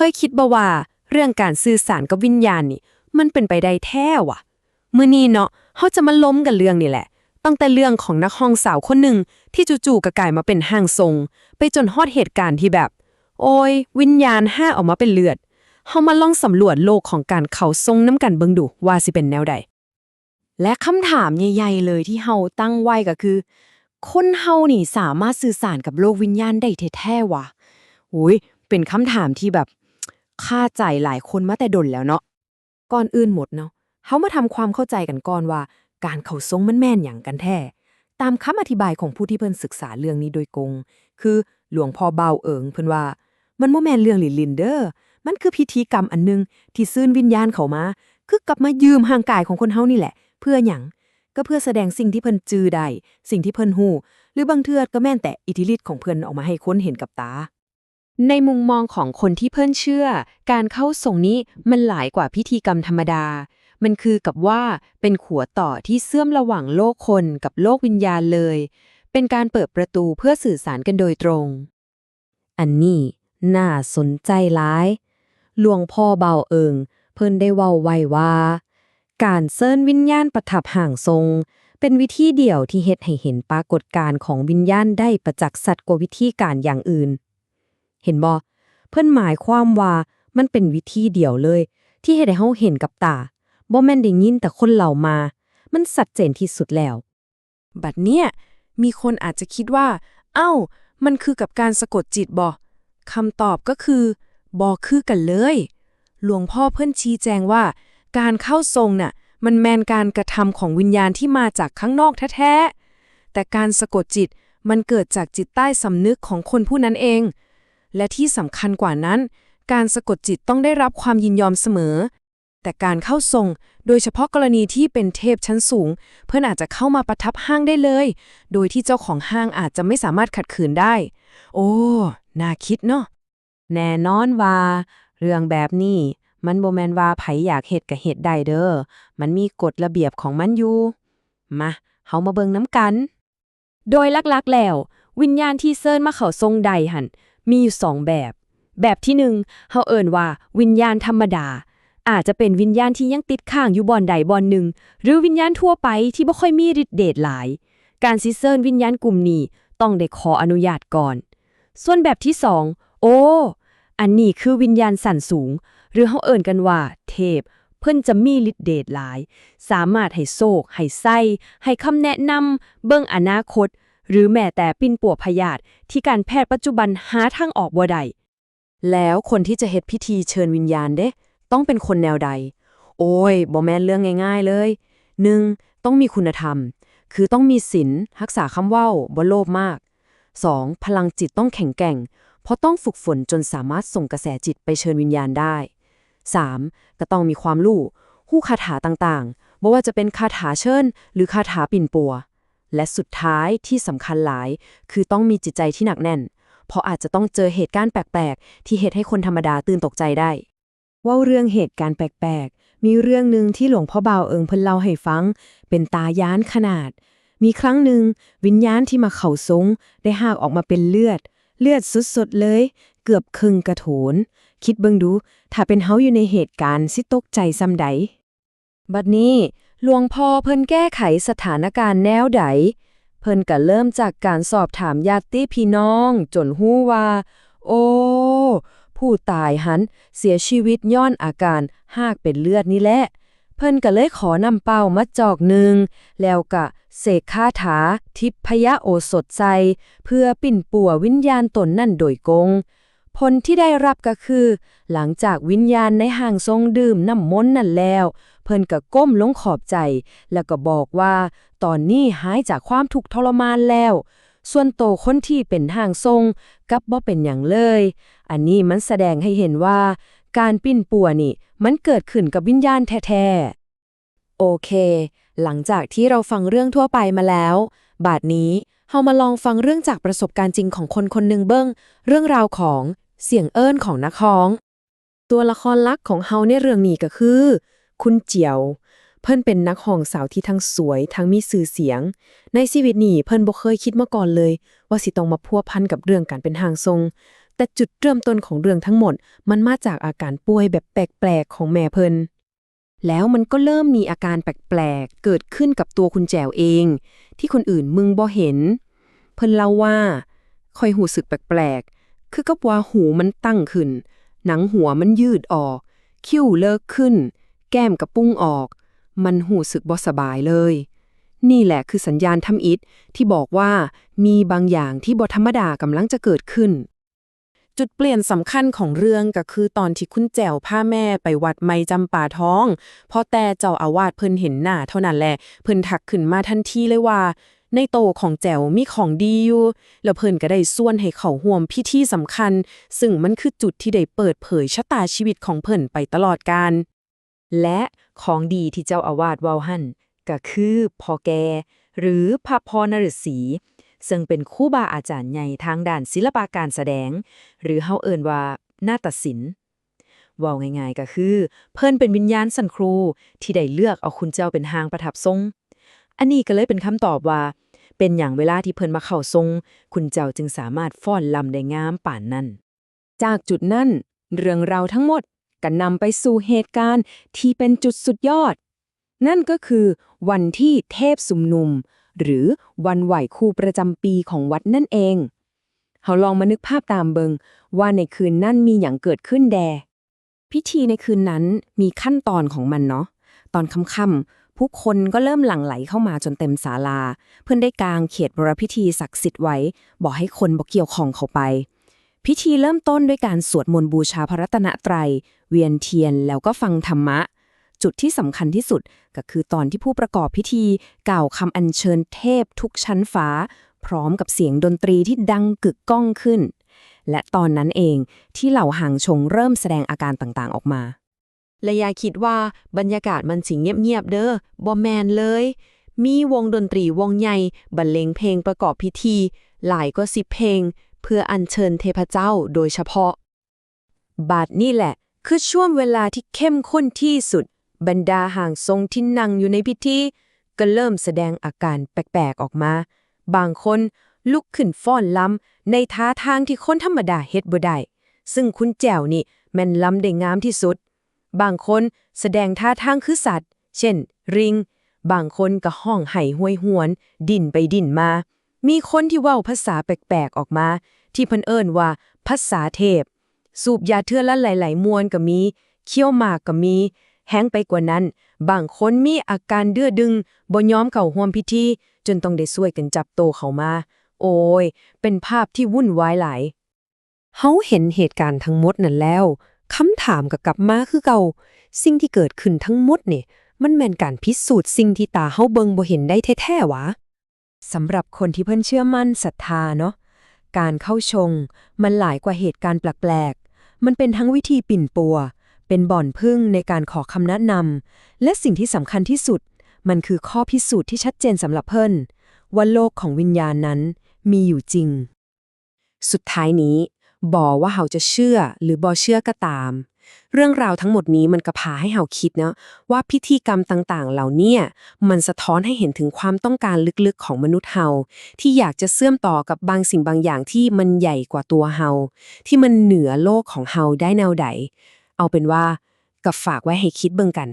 เคยคิดบ่ว่า เรื่องการสื่อสารกับวิญญาณนี่ มันเป็นไปได้แท้วะมื้อนี้เนาะเฮาจะมาล้มกันเรื่องนี่แหละ ตั้งแต่เรื่องของนักห้องสาวคนหนึ่งที่จู่ๆก็กลายมาเป็นห้างทรง ไปจนฮอดเหตุการณ์ที่แบบ โอ้ย วิญญาณห้าออกมาเป็นเลือดเฮามาลองสำรวจโลกของการเขาทรงน้ำกันเบิงดูว่าสิเป็นแนวใดและคำถามใหญ่ๆเลยที่เฮาตั้งไว้ก็คือ คนเฮานี่สามารถสื่อสารกับโลกวิญญาณได้แท้ๆวะอุ้ยเป็นคำถามที่แบบ ค่าใจหลายคนมาแต่ดนแล้วเนาะก่อนอื่นหมดเนาะเฮามาทำความเข้าใจกันก่อนว่า การเข้าทรงมันแม่นอย่างกันแท้ตามคำอธิบายของผู้ที่เพิ่นศึกษาเรื่องนี้โดยกง คือหลวงพ่อเบาเอิงเพิ่นว่า มันบ่แม่นเรื่องลินเด้อมันคือพิธีกรรมอันหนึง ที่ซื่นวิญญาณเขามา คือกลับมายืมห่างกายของคนเฮานี่แหละ เพื่อหยังก็เพื่อแสดงสิ่งที่เพิ่นจือได้สิ่งที่เพิ่นฮู้หรือบางเทือก็แม่นแต่อิทธิฤทธิ์ของเพิ่นออกมาให้คนเห็นกับตา ในมุมมองของคนที่เพิ่นเชื่อ การเข้าส่งนี้มันหลายกว่าพิธีกรรมธรรมดา มันคือกับว่าเป็นขัวต่อที่เชื่อมระหว่างโลกคนกับโลกวิญญาณเลย เป็นการเปิดประตูเพื่อสื่อสารกันโดยตรง อันนี้น่าสนใจหลาย หลวงพ่อเบาเอิง เพิ่นได้เว้าไว้ว่า การเซิ้นวิญญาณประทับห่างทรง เป็นวิธีเดียวที่เฮ็ดให้เห็นปรากฏการณ์ของวิญญาณได้ประจักษ์สัตว์กว่าวิธีการอย่างอื่น เห็นบ่เพิ่นหมายความว่ามันเป็นวิธีเดียวเลย ที่เฮ็ดให้เฮาเห็นกับตาบ่แม่นได้ยินแต่คนเหล่ามา มันชัดเจนที่สุดแล้ว บัดเนี้ยมีคนอาจจะคิดว่า เอ้า มันคือกับการสะกดจิตบ่คำตอบก็คือบ่คือกันเลย หลวงพ่อเพิ่นชี้แจงว่า การเข้าทรงน่ะมันแมนการกระทำของวิญญาณที่มาจากข้างนอกแท้ๆแต่การสะกดจิตมันเกิดจากจิตใต้สำนึกของคนผู้นั้นเอง และที่สำคัญกว่านั้น การสะกดจิตต้องได้รับความยินยอมเสมอ แต่การเข้าทรง โดยเฉพาะกรณีที่เป็นเทพชั้นสูง เพื่อนอาจจะเข้ามาประทับห้างได้เลย โดยที่เจ้าของห้างอาจจะไม่สามารถขัดขืนได้ โอ้ น่าคิดเนาะแน่นอนว่า เรื่องแบบนี้มันโบแมนว่าไผอยากเฮ็ดก็เฮ็ดได้เด้อ มันมีกฎระเบียบของมันอยู่ มาเฮามาเบิงน้ำกัน โดยลักๆแล้ว วิญญาณที่เซิร์นมาเข้าทรงใดหัน มีอยู่สองแบบ แบบที่หนึ่งเฮาเอิ้นว่า วิญญาณธรรมดา อาจจะเป็นวิญญาณที่ยังติดข้างอยู่บอนใดบอนหนึ่ง หรือวิญญาณทั่วไปที่บ่ค่อยมีฤทธิ์เดชหลาย การสิเซิร์นวิญญาณกลุ่มนี้ต้องได้ขออนุญาตก่อน ส่วนแบบที่สองโอ้อันนี้คือวิญญาณสั่นสูง หรือเขาเอิ่นกันว่า เทพเพิ่นจะมีฤทธิ์เดชหลาย สามารถให้โศกให้ไส้ให้คำแนะนำเบิ่งอนาคต หรือแม้แต่ปิ้นปัวพยาธิที่การแพทย์ปัจจุบันหาทางออกบ่ได้แล้วคนที่จะเฮ็ดพิธีเชิญวิญญาณเด้ ต้องเป็นคนแนวใด โอ้ยบ่แม่นเรื่องง่ายๆเลย 1. ต้องมีคุณธรรม คือต้องมีศีลรักษาคำเว้าบ่โลภมาก 2. พลังจิตต้องแข็งแกร่ง เพราะต้องฝึกฝนจนสามารถส่งกระแสจิตไปเชิญวิญญาณได้ 3. ก็ต้องมีความรู้หู้คาถาต่างๆบ่ว่าจะเป็นคาถาเชิญหรือคาถาปิ่นปัว และสุดท้ายที่สำคัญหลาย คือต้องมีจิตใจที่หนักแน่น เพราะอาจจะต้องเจอเหตุการณ์แปลกๆ ที่เหตุให้คนธรรมดาตื่นตกใจได้ ว่าเรื่องเหตุการณ์แปลกๆ มีเรื่องหนึ่งที่หลวงพ่อบ่าวเอิงเพิ่นเล่าให้ฟัง เป็นตาย้านขนาด มีครั้งหนึ่ง วิญญาณที่มาเข่าทรงได้หากออกมาเป็นเลือด เลือดสุดๆเลย เกือบครึ่งกระโถน คิดเบิ่งดู ถ้าเป็นเฮาอยู่ในเหตุการณ์สิตกใจซ้ำใดบัดนี้ หลวงพ่อเพิ่นแก้ไขสถานการณ์แนวใด เพิ่นก็เริ่มจากการสอบถามญาติพี่น้อง จนฮู้ว่า โอ้ผู้ตายหัน เสียชีวิตย้อนอาการหากเป็นเลือดนี่แหละ เพิ่นก็เลยขอนำเป้ามาจอกหนึ่ง แล้วก็เสกคาถาทิพยโอสถใส่เพื่อปิ่นปัววิญญาณตนนั่นโดยกง ผลที่ได้รับก็คือ หลังจากวิญญาณในห่างทรงดื่มน้ำมนต์นั่นแล้ว เพิ่นก็ก้มลงขอบใจ แล้วก็บอกว่า ตอนนี้หายจากความทุกข์ทรมานแล้ว ส่วนโตคนที่เป็นห่างทรงกับบ่เป็นอย่างเลย อันนี้มันแสดงให้เห็นว่า การปิ้นปัวนี่ มันเกิดขึ้นกับวิญญาณแท้ๆโอเค หลังจากที่เราฟังเรื่องทั่วไปมาแล้ว บาดนี้ เฮามาลองฟังเรื่องจากประสบการณ์จริงของคนคนหนึ่งเบิ้งเรื่องราวของเสียงเอิ้นของนักร้อง ตัวละครลักของเฮาในเรื่องนี้ก็คือ คุณเจียว เพิ่นเป็นนักห้องสาวที่ทั้งสวย ทั้งมีชื่อเสียง ในชีวิตนี้เพิ่นบ่เคยคิดมาก่อนเลย ว่าสิต้องมาพัวพันกับเรื่องการเป็นห่างทรง แต่จุดเริ่มต้นของเรื่องทั้งหมด มันมาจากอาการป่วยแบบแปลกๆของแม่เพิ่น แล้วมันก็เริ่มมีอาการแปลกๆ เกิดขึ้นกับตัวคุณแจวเอง ที่คนอื่นมึงบ่เห็น เพิ่นเล่าว่า คอยหูสึกแปลกๆ คือกับว่าหูมันตั้งขึ้น หนังหัวมันยืดออก คิ้วเลิกขึ้น แก้มกระปุ้งออก มันหูสึกบ่สบายเลย นี่แหละคือสัญญาณทำอิฐที่บอกว่ามีบางอย่างที่บ่ธรรมดากำลังจะเกิดขึ้น จุดเปลี่ยนสำคัญของเรื่องก็คือตอนที่คุณแจวพาแม่ไปวัดไม้จำป่าท้องพอแต่เจ้าอาวาสเพิ่นเห็นหน้าเท่านั้นแหละ เพิ่นทักขึ้นมาทันทีเลยว่า ในโตของแจวมีของดีอยู่ แล้วเพิ่นก็ได้ส่วนให้เขาห่วมพิธีสำคัญ ซึ่งมันคือจุดที่ได้เปิดเผยชะตาชีวิตของเพิ่นไปตลอดกาลและของดีที่เจ้าอาวาสเว้าหั่นก็คือพ่อแก หรือพระพรนฤษี ซึ่งเป็นครูบาอาจารย์ใหญ่ทางด้านศิลปะการแสดง หรือเฮาเอิ้นว่านาฏศิลป์ว้าง่ายๆก็คือ เพิ่นเป็นวิญญาณสันครูที่ได้เลือกเอาคุณเจ้าเป็นหางประทับทรง อันนี้ก็เลยเป็นคำตอบว่า เป็นอย่างเวลาที่เพิ่นมาเข้าทรง คุณเจ้าจึงสามารถฟ้อนลำได้งามป่านนั้น จากจุดนั้น เรื่องราวทั้งหมดก็นำไปสู่เหตุการณ์ที่เป็นจุดสุดยอด นั่นก็คือวันที่เทพสุมนุม หรือวันไหวครูประจำปีของวัดนั่นเองเฮาลองมานึกภาพตามเบิง ว่าในคืนนั้นมีอย่างเกิดขึ้นแด พิธีในคืนนั้นมีขั้นตอนของมันเนาะตอนค่ำๆผู้คนก็เริ่มหลั่งไหลเข้ามาจนเต็มศาลา เพื่อนได้กางเขียดบรพิธีศักดิ์สิทธิ์ไว้ บอกให้คนบอกเกี่ยวของเขาไป พิธีเริ่มต้นด้วยการสวดมนต์บูชาพระรัตนตรัย เวียนเทียนแล้วก็ฟังธรรมะ จุดที่สำคัญที่สุดก็คือตอนที่ผู้ประกอบพิธีกล่าวคำอัญเชิญเทพทุกชั้นฟ้า พร้อมกับเสียงดนตรีที่ดังกึกก้องขึ้น และตอนนั้นเองที่เหล่าหางชงเริ่มแสดงอาการต่างๆออกมาและยายคิดว่าบรรยากาศมันสิเงียบๆเด้อบอแมนเลย มีวงดนตรีวงใหญ่บรรเลงเพลงประกอบพิธี หลายก็สิบเพลง เพื่ออัญเชิญเทพเจ้าโดยเฉพาะ บาทนี่แหละ คือช่วงเวลาที่เข้มข้นที่สุด บรรดาห่างทรงที่นั่งอยู่ในพิธีก็เริ่มแสดงอาการแปลกๆออกมา บางคนลุกขึ้นฟ้อนลำในท่าทางที่คนธรรมดาเฮ็ดบ่ได้ ซึ่งคุณแจวนี่แม่นลำได้งามที่สุด บางคนแสดงท่าทางคือสัตว์ เช่น ริง บางคนก็ห้องไห้ห้วยหวน ดิ่นไปดิ่นมา มีคนที่เว้าภาษาแปลกๆออกมา ที่เพิ่นเอิ้นว่าภาษาเทพ สูบยาเทื่อละหลายๆมวนก็มี เคี้ยวหมากก็มี แห้งไปกว่านั้น บางคนมีอาการเดือดึงบ่ยอมเข้าร่วมพิธี จนต้องได้ช่วยกันจับโตเขามา โอ้ย เป็นภาพที่วุ่นวายหลายเฮาเห็นเหตุการณ์ทั้งหมดนั่นแล้วคำถามก็กลับมาคือเก่า สิ่งที่เกิดขึ้นทั้งหมดเนี่ย มันแม่นการพิสูจน์สิ่งที่ตาเฮาเบิงบ่เห็นได้แท้ๆวะสำหรับคนที่เพิ่นเชื่อมั่นศรัทธาเนาะการเข้าชง มันหลายกว่าเหตุการณ์แปลกๆ มันเป็นทั้งวิธีปิ่นปัว เป็นบ่อนพึ่งในการขอคำแนะนำและสิ่งที่สำคัญที่สุด มันคือข้อพิสูจน์ที่ชัดเจนสำหรับเพิ่นว่าโลกของวิญญาณนั้นมีอยู่จริง สุดท้ายนี้บอกว่าเฮาจะเชื่อหรือบอเชื่อก็ตาม เรื่องราวทั้งหมดนี้มันก็พาให้เฮาคิดนะว่าพิธีกรรมต่างๆ เหล่านี้มันสะท้อนให้เห็นถึงความต้องการลึกๆของมนุษย์เฮาที่อยากจะเชื่อมต่อกับบางสิ่งบางอย่างที่มันใหญ่กว่าตัวเฮาที่มันเหนือโลกของเฮาได้แนวใด เอาเป็นว่ากับฝากไว้ให้คิดเบิ่งกัน